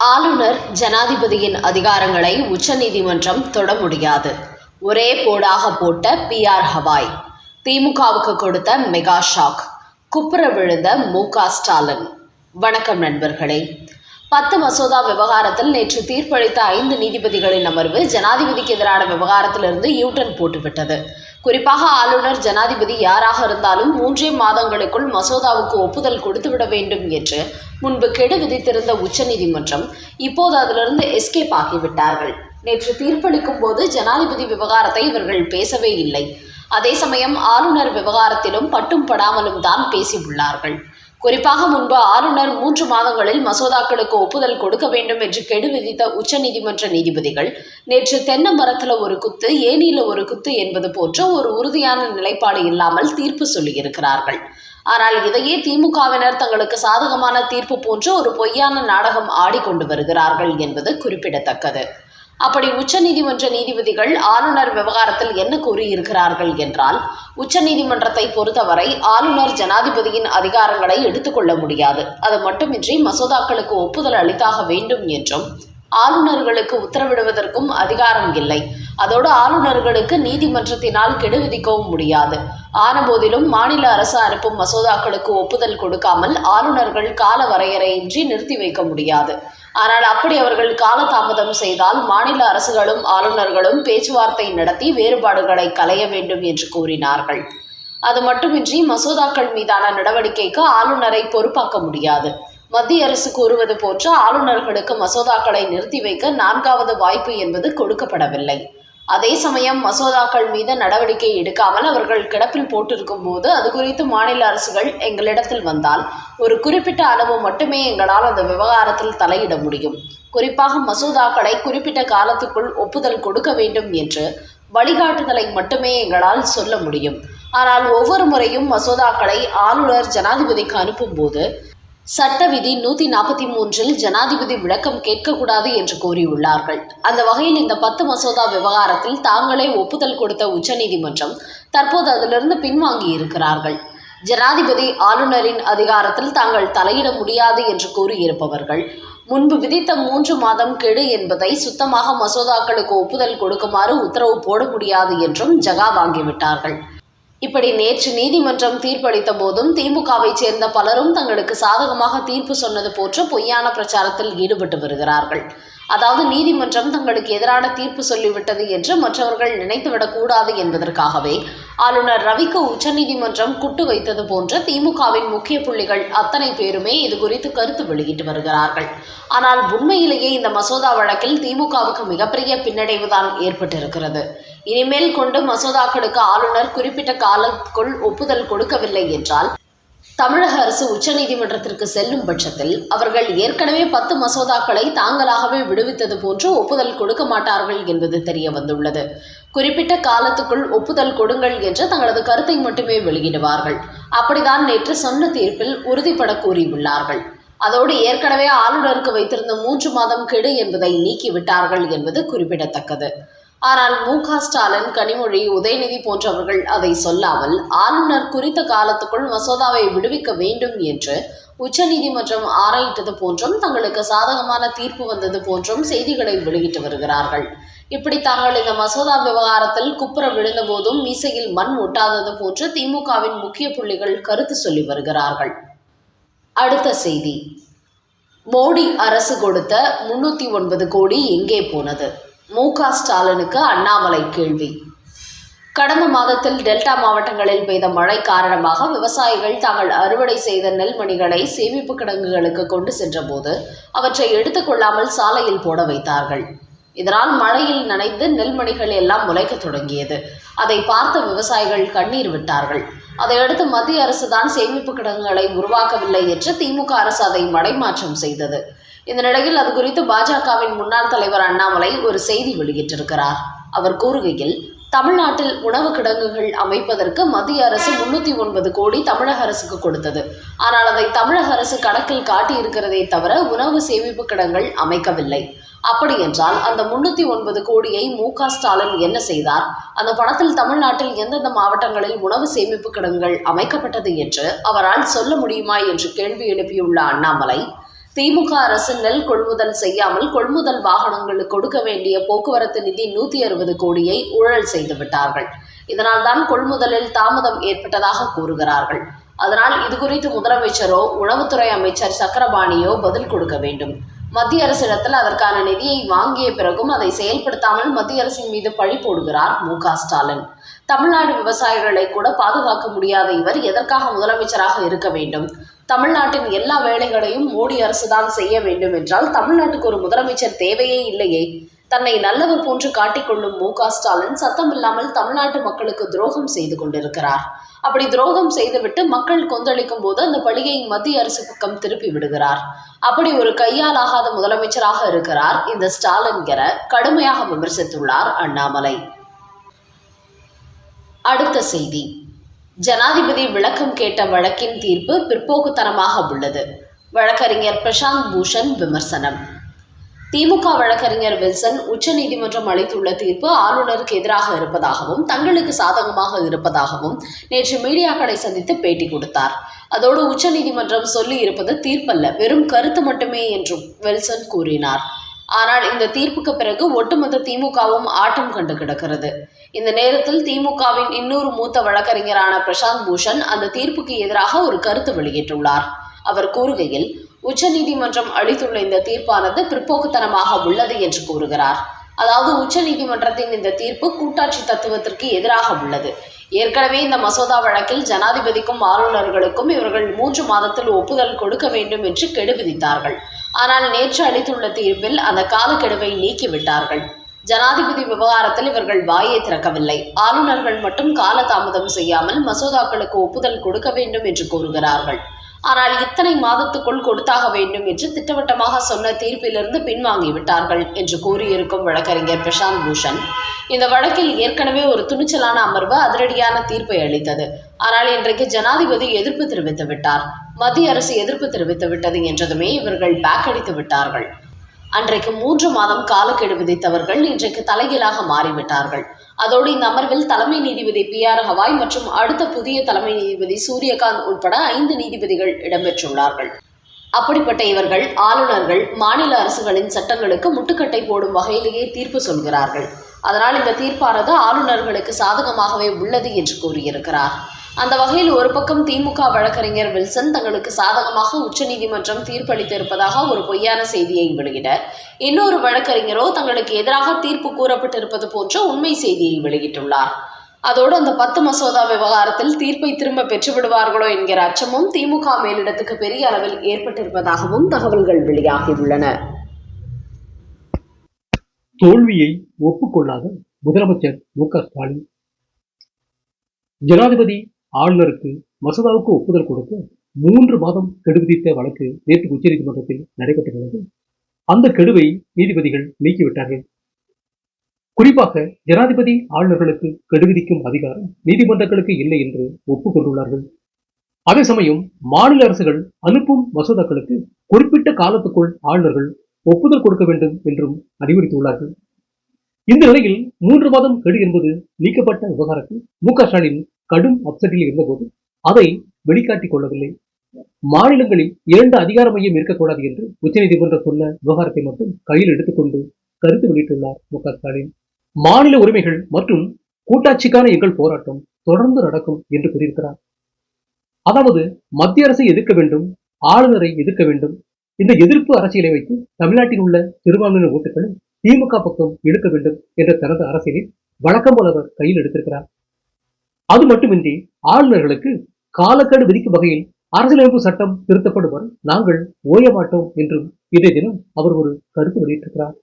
ஆளுநர் ஜனாதிபதியின் அதிகாரங்களை உச்சநீதிமன்றம் தொட முடியாது. ஒரே போடாக போட்ட பிஆர் ஹவாய் திமுகவுக்கு கொடுத்த மெகா ஷாக் குப்புற விழுந்த மு ஸ்டாலின். வணக்கம் நண்பர்களே. பத்து மசோதா விவகாரத்தில் நேற்று தீர்ப்பளித்த ஐந்து நீதிபதிகளின் அமர்வு ஜனாதிபதிக்கு எதிரான விவகாரத்திலிருந்து யூட்டன் போட்டுவிட்டது. குறிப்பாக ஆளுநர் ஜனாதிபதி யாராக இருந்தாலும் மூன்றே மாதங்களுக்குள் மசோதாவுக்கு ஒப்புதல் கொடுத்துவிட வேண்டும் என்று முன்பு கெடு விதித்திருந்த உச்சநீதிமன்றம் இப்போது அதிலிருந்து எஸ்கேப் ஆகிவிட்டார்கள். நேற்று தீர்ப்பளிக்கும் போது ஜனாதிபதி விவகாரத்தை இவர்கள் பேசவே இல்லை. அதே சமயம் ஆளுநர் விவகாரத்திலும் பட்டும் படாமலும் தான் பேசியுள்ளார்கள். குறிப்பாக முன்பு ஆளுநர் மூன்று மாதங்களில் மசோதாக்களுக்கு ஒப்புதல் கொடுக்க வேண்டும் என்று கெடு விதித்த உச்சநீதிமன்ற நீதிபதிகள் நேற்று தென்னை மரத்தில் ஒரு குத்து ஏனியில் ஒரு குத்து என்பது போன்ற ஒரு உறுதியான நிலைப்பாடு இல்லாமல் தீர்ப்பு சொல்லியிருக்கிறார்கள். ஆனால் இதையே திமுகவினர் தங்களுக்கு சாதகமான தீர்ப்பு போன்று ஒரு பொய்யான நாடகம் ஆடிக்கொண்டு வருகிறார்கள் என்பது குறிப்பிடத்தக்கது. அப்படி உச்சநீதிமன்ற நீதிபதிகள் ஆளுநர் விவகாரத்தில் என்ன கூறியிருக்கிறார்கள் என்றால் உச்சநீதிமன்றத்தை பொறுத்தவரை ஆளுநர் ஜனாதிபதியின் அதிகாரங்களை எடுத்துக்கொள்ள முடியாது. அது மட்டுமின்றி மசோதாக்களுக்கு ஒப்புதல் அளித்தாக வேண்டும் என்றும் ஆளுநர்களுக்கு உத்தரவிடுவதற்கும் அதிகாரம் இல்லை. அதோடு ஆளுநர்களுக்கு நீதிமன்றத்தினால் கெடு விதிக்கவும் முடியாது. ஆனபோதிலும் மாநில அரசு அனுப்பும் மசோதாக்களுக்கு ஒப்புதல் கொடுக்காமல் ஆளுநர்கள் கால வரையறையின்றி நிறுத்தி வைக்க முடியாது. ஆனால் அப்படி அவர்கள் காலதாமதம் செய்தால் மாநில அரசுகளும் ஆளுநர்களும் பேச்சுவார்த்தை நடத்தி வேறுபாடுகளை களைய வேண்டும் என்று கூறினார்கள். அது மட்டுமின்றி மசோதாக்கள் மீதான நடவடிக்கைக்கு ஆளுநரை பொறுப்பாக்க முடியாது. மத்திய அரசு கூறுவது போன்று ஆளுநர்களுக்கு மசோதாக்களை நிறுத்தி வைக்க நான்காவது வாய்ப்பு என்பது கொடுக்கப்படவில்லை. அதே சமயம் மசோதாக்கள் மீது நடவடிக்கை எடுக்காமல் அவர்கள் கிடப்பில் போட்டிருக்கும் போது அது குறித்து மாநில அரசுகள் எங்களிடத்தில் வந்தால் ஒரு குறிப்பிட்ட அளவு மட்டுமே எங்களால் அந்த விவகாரத்தில் தலையிட முடியும். குறிப்பாக மசோதாக்களை குறிப்பிட்ட காலத்துக்குள் ஒப்புதல் கொடுக்க வேண்டும் என்று வழிகாட்டுதலை மட்டுமே எங்களால் சொல்ல முடியும். ஆனால் ஒவ்வொரு முறையும் மசோதாக்களை ஆளுநர் ஜனாதிபதிக்கு அனுப்பும்போது சட்ட விதி நூற்றி நாற்பத்தி மூன்றில் ஜனாதிபதி விளக்கம் கேட்கக்கூடாது என்று கூறியுள்ளார்கள். அந்த வகையில் இந்த பத்து மசோதா விவகாரத்தில் தாங்களே ஒப்புதல் கொடுத்த உச்சநீதிமன்றம் தற்போது அதிலிருந்து பின்வாங்கி இருக்கிறார்கள். ஜனாதிபதி ஆளுநரின் அதிகாரத்தில் தாங்கள் தலையிட முடியாது என்று கூறியிருப்பவர்கள் முன்பு விதித்த மூன்று மாதம் கெடு என்பதை சுத்தமாக மசோதாக்களுக்கு ஒப்புதல் கொடுக்குமாறு உத்தரவு போட முடியாது என்றும் ஜகா வாங்கிவிட்டார்கள். இப்படி நேற்று நீதிமன்றம் தீர்ப்பளித்த போதும் திமுகவை சேர்ந்த பலரும் தங்களுக்கு சாதகமாக தீர்ப்பு சொன்னது போன்ற பொய்யான பிரச்சாரத்தில் ஈடுபட்டு வருகிறார்கள். அதாவது நீதிமன்றம் தங்களுக்கு எதிரான தீர்ப்பு சொல்லிவிட்டது என்று மற்றவர்கள் நினைத்துவிடக் கூடாது என்பதற்காகவே ஆளுநர் ரவிக்கு உச்சநீதிமன்றம் குட்டு வைத்தது போன்ற திமுகவின் முக்கிய புள்ளிகள் அத்தனை பேருமே இது குறித்து கருத்து வெளியிட்டு வருகிறார்கள். ஆனால் உண்மையிலேயே இந்த மசோதா வழக்கில் திமுகவுக்கு மிகப்பெரிய பின்னடைவுதான் ஏற்பட்டிருக்கிறது. இனிமேல் கொண்டு மசோதாக்களுக்கு ஆளுநர் குறிப்பிட்ட காலத்துக்குள் ஒப்புதல் கொடுக்கவில்லை என்றால் தமிழக அரசு உச்சநீதிமன்றத்திற்கு செல்லும் பட்சத்தில் அவர்கள் ஏற்கனவே பத்து மசோதாக்களை தாங்களாகவே விடுவித்தது போன்று ஒப்புதல் கொடுக்க மாட்டார்கள் என்பது தெரிய வந்துள்ளது. குறிப்பிட்ட காலத்துக்குள் ஒப்புதல் கொடுங்கள் என்று தங்களது கருத்தை மட்டுமே வெளியிடுவார்கள். அப்படிதான் நேற்று சொன்ன தீர்ப்பில் உறுதிபட கூறியுள்ளார்கள். அதோடு ஏற்கனவே ஆளுநருக்கு வைத்திருந்த மூன்று மாதம் கெடு என்பதை நீக்கிவிட்டார்கள் என்பது குறிப்பிடத்தக்கது. ஆனால் மு க ஸ்டாலின் கனிமொழி உதயநிதி போன்றவர்கள் அதை சொல்லாமல் ஆளுநர் குறித்த காலத்துக்குள் மசோதாவை விடுவிக்க வேண்டும் என்று உச்சநீதிமன்றம் ஆராயிட்டது போன்றும் தங்களுக்கு சாதகமான தீர்ப்பு வந்தது போன்றும் செய்திகளை வெளியிட்டு வருகிறார்கள். இப்படி தாங்கள் இந்த மசோதா விவகாரத்தில் குப்புற விழுந்த போதும் மீசையில் மண் ஒட்டாதது போன்று திமுகவின் முக்கிய புள்ளிகள் கருத்து சொல்லி வருகிறார்கள். அடுத்த செய்தி. மோடி அரசு கொடுத்த முன்னூற்றி ஒன்பது கோடி எங்கே போனது? மு க ஸ்டாலினுக்கு அண்ணாமலை கேள்வி. கடந்த மாதத்தில் டெல்டா மாவட்டங்களில் பெய்த மழை காரணமாக விவசாயிகள் தாங்கள் அறுவடை செய்த நெல்மணிகளை சேமிப்பு கிடங்குகளுக்கு கொண்டு சென்றபோது அவற்றை எடுத்துக்கொள்ளாமல் சாலையில் போட வைத்தார்கள். இதனால் மழையில் நனைந்து நெல்மணிகள் எல்லாம் முளைக்க தொடங்கியது. அதை பார்த்த விவசாயிகள் கண்ணீர் விட்டார்கள். அதையடுத்து மத்திய அரசு தான் சேமிப்பு கிடங்குகளை உருவாக்கவில்லை என்று திமுக அரசு அதை மடைமாற்றம் செய்தது. இந்த நிலையில் அது குறித்து பாஜகவின் முன்னாள் தலைவர் அண்ணாமலை ஒரு செய்தி வெளியிட்டிருக்கிறார். அவர் கூறுகையில் தமிழ்நாட்டில் உணவு கிடங்குகள் அமைப்பதற்கு மத்திய அரசு முன்னூற்றி ஒன்பது கோடி தமிழக அரசுக்கு கொடுத்தது. ஆனால் அதை தமிழக அரசு கணக்கில் காட்டியிருக்கிறதே தவிர உணவு சேமிப்பு கிடங்கள் அமைக்கவில்லை. அப்படி என்றால் அந்த முன்னூற்றி ஒன்பது கோடியை மு க ஸ்டாலின் என்ன செய்தார்? அந்த பணத்தில் தமிழ்நாட்டில் எந்தெந்த மாவட்டங்களில் உணவு சேமிப்பு கிடங்குகள் அமைக்கப்பட்டது என்று அவரால் சொல்ல முடியுமா என்று கேள்வி எழுப்பியுள்ள அண்ணாமலை திமுக அரசு நெல் கொள்முதல் செய்யாமல் கொள்முதல் வாகனங்களுக்கு கொடுக்க வேண்டிய போக்குவரத்து நிதி நூத்தி அறுபது கோடியை ஊழல் செய்து விட்டார்கள். இதனால் தான் கொள்முதலில் தாமதம் ஏற்பட்டதாக கூறுகிறார்கள். அதனால் இது குறித்து முதலமைச்சரோ உணவுத்துறை அமைச்சர் சக்கரபாணியோ பதில் கொடுக்க வேண்டும். மத்திய அரசிடத்தில் அதற்கான நிதியை வாங்கிய பிறகும் அதை செயல்படுத்தாமல் மத்திய அரசின் மீது பழி போடுகிறார் மு ஸ்டாலின். தமிழ்நாடு விவசாயிகளை கூட பாதுகாக்க முடியாத இவர் எதற்காக முதலமைச்சராக இருக்க வேண்டும்? தமிழ்நாட்டின் எல்லா வேலைகளையும் மோடி அரசுதான் செய்ய வேண்டும் என்றால் தமிழ்நாட்டுக்கு ஒரு முதலமைச்சர் தேவையே இல்லையே. தன்னை நல்லவர் போன்று காட்டிக்கொள்ளும் மு க ஸ்டாலின் சத்தமில்லாமல் தமிழ்நாட்டு மக்களுக்கு துரோகம் செய்து கொண்டிருக்கிறார். அப்படி துரோகம் செய்துவிட்டு மக்கள் கொந்தளிக்கும் போது அந்த பழியை மத்திய அரசு பக்கம் திருப்பி விடுகிறார். அப்படி ஒரு கையால் ஆகாத முதலமைச்சராக இருக்கிறார் இந்த ஸ்டாலின் என கடுமையாக விமர்சித்துள்ளார் அண்ணாமலை. அடுத்த செய்தி. ஜனாதிபதி விளக்கம் கேட்ட வழக்கின் தீர்ப்பு பிற்போக்குத்தனமாக உள்ளது. வழக்கறிஞர் பிரசாந்த் பூஷன் விமர்சனம். திமுக வழக்கறிஞர் வில்சன் உச்சநீதிமன்றம் அளித்துள்ள தீர்ப்பு ஆளுநருக்கு எதிராக இருப்பதாகவும் தங்களுக்கு சாதகமாக இருப்பதாகவும் நேற்று மீடியாக்களை சந்தித்து பேட்டி கொடுத்தார். அதோடு உச்சநீதிமன்றம் சொல்லி இருப்பது தீர்ப்பல்ல வெறும் கருத்து மட்டுமே என்றும் வில்சன் கூறினார். ஆனால் இந்த தீர்ப்புக்கு பிறகு ஒட்டுமொத்த திமுகவும் ஆட்டம் கண்டு கிடக்கிறது. இந்த நேரத்தில் திமுகவின் இன்னொரு மூத்த வழக்கறிஞரான பிரசாந்த் பூஷன் அந்த தீர்ப்புக்கு எதிராக ஒரு கருத்து வெளியிட்டுள்ளார். அவர் கூறுகையில் உச்சநீதிமன்றம் அளித்துள்ள இந்த தீர்ப்பானது பிற்போக்குத்தனமாக உள்ளது என்று கூறுகிறார். அதாவது உச்சநீதிமன்றத்தின் இந்த தீர்ப்பு கூட்டாட்சி தத்துவத்திற்கு எதிராக உள்ளது. ஏற்கனவே இந்த மசோதா வழக்கில் ஜனாதிபதிக்கும் ஆளுநர்களுக்கும் இவர்கள் மூன்று மாதத்தில் ஒப்புதல் கொடுக்க வேண்டும் என்று கெடு விதித்தார்கள் ஆனால் நேற்று அளித்துள்ள தீர்ப்பில் அந்த காலக்கெடுவை நீக்கிவிட்டார்கள். ஜனாதிபதி விவகாரத்தில் இவர்கள் வாயை திறக்கவில்லை. ஆளுநர்கள் மட்டும் காலதாமதம் செய்யாமல் மசோதாக்களுக்கு ஒப்புதல் கொடுக்க வேண்டும் என்று கூறுகிறார்கள். ஆனால் இத்தனை மாதத்துக்குள் கொடுத்தாக வேண்டும் என்று திட்டவட்டமாக சொன்ன தீர்ப்பிலிருந்து பின்வாங்கிவிட்டார்கள் என்று கூறியிருக்கும் வழக்கறிஞர் பிரசாந்த் பூஷன். இந்த வழக்கில் ஏற்கனவே ஒரு துணிச்சலான அமர்வு அதிரடியான தீர்ப்பை அளித்தது. ஆனால் இன்றைக்கு ஜனாதிபதி எதிர்ப்பு தெரிவித்து விட்டார் மத்திய அரசு எதிர்ப்பு தெரிவித்து விட்டது என்றதுமே இவர்கள் பேக்கடித்து விட்டார்கள். அன்றைக்கு மூன்று மாதம் காலக்கெடு விதித்தவர்கள் இன்றைக்கு தலைகீழாக மாறிவிட்டார்கள். அதோடு இந்த அமர்வில் தலைமை நீதிபதி பி ஆர் ஹவாய் மற்றும் அடுத்த புதிய தலைமை நீதிபதி சூரியகாந்த் உட்பட ஐந்து நீதிபதிகள் இடம்பெற்றுள்ளார்கள். அப்படிப்பட்ட இவர்கள் ஆளுநர்கள் மாநில அரசுகளின் சட்டங்களுக்கு முட்டுக்கட்டை போடும் வகையிலேயே தீர்ப்பு சொல்கிறார்கள். அதனால் இந்த தீர்ப்பானது ஆளுநர்களுக்கு சாதகமாகவே உள்ளது என்று கூறியிருக்கிறார். அந்த வகையில் ஒரு பக்கம் திமுக வழக்கறிஞர் வில்சன் தங்களுக்கு சாதகமாக உச்சநீதிமன்றம் தீர்ப்பளித்திருப்பதாக ஒரு பொய்யான செய்தியை வெளியிட இன்னொரு வழக்கறிஞரோ தங்களுக்கு எதிராக தீர்ப்பு கூறப்பட்டிருப்பது போன்ற உண்மை செய்தியை வெளியிட்டுள்ளார். அதோடு அந்த பத்து மசோதா விவகாரத்தில் தீர்ப்பை திரும்ப பெற்றுவிடுவார்களோ என்கிற அச்சமும் திமுக மேலிடத்துக்கு பெரிய அளவில் ஏற்பட்டிருப்பதாகவும் தகவல்கள் வெளியாகியுள்ளன. தோல்வியை ஒப்புக்கொள்ளாத முதலமைச்சர் மு க ஸ்டாலின். ஜனாதிபதி ஆளுநருக்கு மசோதாவுக்கு ஒப்புதல் கொடுக்க மூன்று மாதம் கெடு விதித்த வழக்கு நேற்று உச்சநீதிமன்றத்தில் நடைபெற்றுள்ளது. அந்த கெடுவை நீதிபதிகள் நீக்கிவிட்டார்கள். குறிப்பாக ஜனாதிபதி ஆளுநர்களுக்கு கெடு விதிக்கும் அதிகாரம் நீதிமன்றங்களுக்கு இல்லை என்று ஒப்புக்கொண்டுள்ளார்கள். அதே சமயம் மாநில அரசுகள் அனுப்பும் மசோதாக்களுக்கு குறிப்பிட்ட காலத்துக்குள் ஆளுநர்கள் ஒப்புதல் கொடுக்க வேண்டும் என்றும் அறிவுறுத்தியுள்ளார்கள். இந்த நிலையில் மூன்று மாதம் கெடு என்பது நீக்கப்பட்ட விவகாரத்தில் மு க ஸ்டாலின் கடும் அப்செட்டில் இருந்தபோது அதை வெளிக்காட்டிக் கொள்ளவில்லை. மாநிலங்களில் இரண்டு அதிகார மையம் இருக்கக்கூடாது என்று உச்சநீதிமன்றம் சொன்ன விவகாரத்தை மட்டும் கையில் எடுத்துக்கொண்டு கருத்து வெளியிட்டுள்ளார் மு க ஸ்டாலின். மாநில உரிமைகள் மற்றும் கூட்டாட்சிக்கான எங்கள் போராட்டம் தொடர்ந்து நடக்கும் என்று கூறியிருக்கிறார். அதாவது மத்திய அரசை எதிர்க்க வேண்டும் ஆளுநரை எதிர்க்க வேண்டும். இந்த எதிர்ப்பு அரசியலை வைத்து தமிழ்நாட்டில் உள்ள சிறுபான்மையினர் ஓட்டுகளை திமுக பக்கம் இழுக்க வேண்டும் என்ற தனது அரசியலில் வழக்கம் போலவர் கையில் எடுத்திருக்கிறார். அது மட்டுமின்றி ஆளுநர்களுக்கு காலக்கெடு விதிக்கும் வகையில் அரசியலமைப்பு சட்டம் திருத்தப்படும் வரை நாங்கள் ஓய மாட்டோம் என்றும் இதே தினம் அவர் ஒரு கருத்து வெளியிட்டிருக்கிறார்.